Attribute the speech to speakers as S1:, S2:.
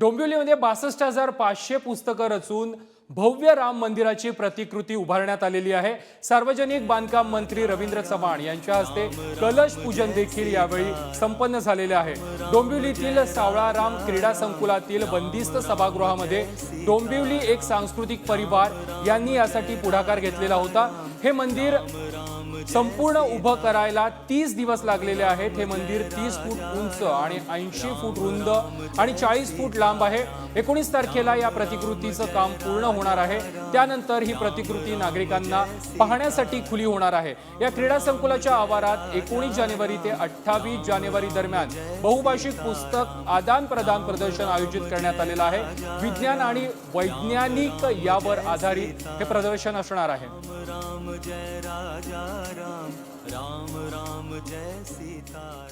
S1: डोंबिवलीमध्ये बासष्ट हजार पाचशे पुस्तकं रचून भव्य राम मंदिराची प्रतिकृती उभारण्यात आलेली आहे. सार्वजनिक बांधकाम मंत्री रवींद्र चव्हाण यांच्या हस्ते कलश पूजन देखील यावेळी संपन्न झालेले आहे. डोंबिवलीतील सावळाराम क्रीडा संकुलातील बंदिस्त सभागृहामध्ये डोंबिवली एक सांस्कृतिक परिवार यांनी यासाठी पुढाकार घेतलेला होता. हे मंदिर संपूर्ण उभं करायला तीस दिवस लागलेले आहेत. हे मंदिर तीस फूट उंच आणि ऐंशी फूट रुंद आणि चाळीस फूट लांब आहे. एकोणीस तारखेला या प्रतिकृतीचं काम पूर्ण होणार आहे. त्यानंतर ही प्रतिकृती नागरिकांना पाहण्यासाठी खुली होणार आहे. या क्रीडा संकुलाच्या आवारात एकोणीस जानेवारी ते अठ्ठावीस जानेवारी दरम्यान बहुभाषिक पुस्तक आदान प्रदान प्रदर्शन आयोजित करण्यात आलेलं आहे. विज्ञान आणि वैज्ञानिक यावर आधारित हे प्रदर्शन असणार आहे.
S2: राम जय राजा राम राम राम जय सीता.